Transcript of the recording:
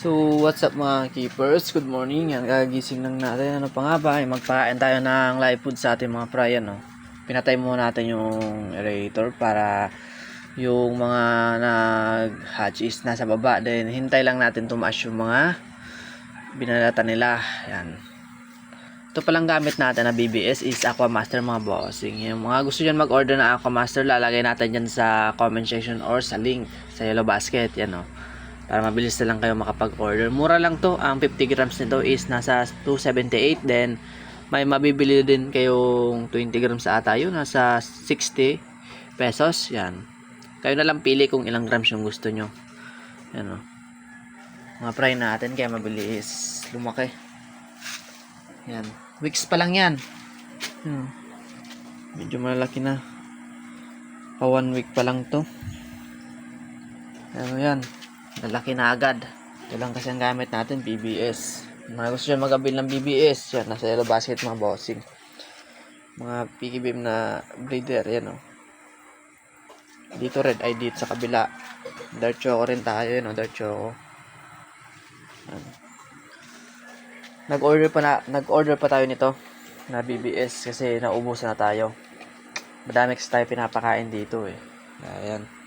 So, what's up mga keepers? Good morning. Yan, gagising lang natin. Ano pa nga ba? Ay, magpakain tayo ng live food sa ating mga fry, ano? Pinatay muna natin yung aerator para yung mga nag-hatch is nasa baba. Then, hintay lang natin tumaas yung mga binalata nila. Yan. Ito palang gamit natin na BBS is Aquamaster mga bossing. Yung mga gusto dyan mag-order na Aquamaster, lalagay natin dyan sa comment section or sa link sa yellow basket. Yan o. Para mabilis na lang kayo makapag-order. Mura lang to. Ang 50 grams nito is nasa 278. Then, may mabibili din kayong 20 grams ata yun. Nasa 60 pesos. Yan. Kayo na lang pili kung ilang grams yung gusto nyo. Yan o. Mga fry natin kaya mabilis lumaki. Yan. Weeks pa lang yan. Hmm. Medyo malaki na. Pa one week pa lang to. Ano yan. Lalaki na agad. Ito lang kasi ang gamit natin, BBS. Mga gusto dyan mag-abil ng BBS. Yan, nasa yellow basket mga bossing. Mga piggy beam na breeder, yan o. Dito red ay dito sa kabila. Dark choco rin tayo, yun o, dark choco. Yan. Nag-order pa na, nag-order pa tayo nito na BBS kasi naubusan na tayo. Madami kasi tayo pinapakain dito eh. Ayan.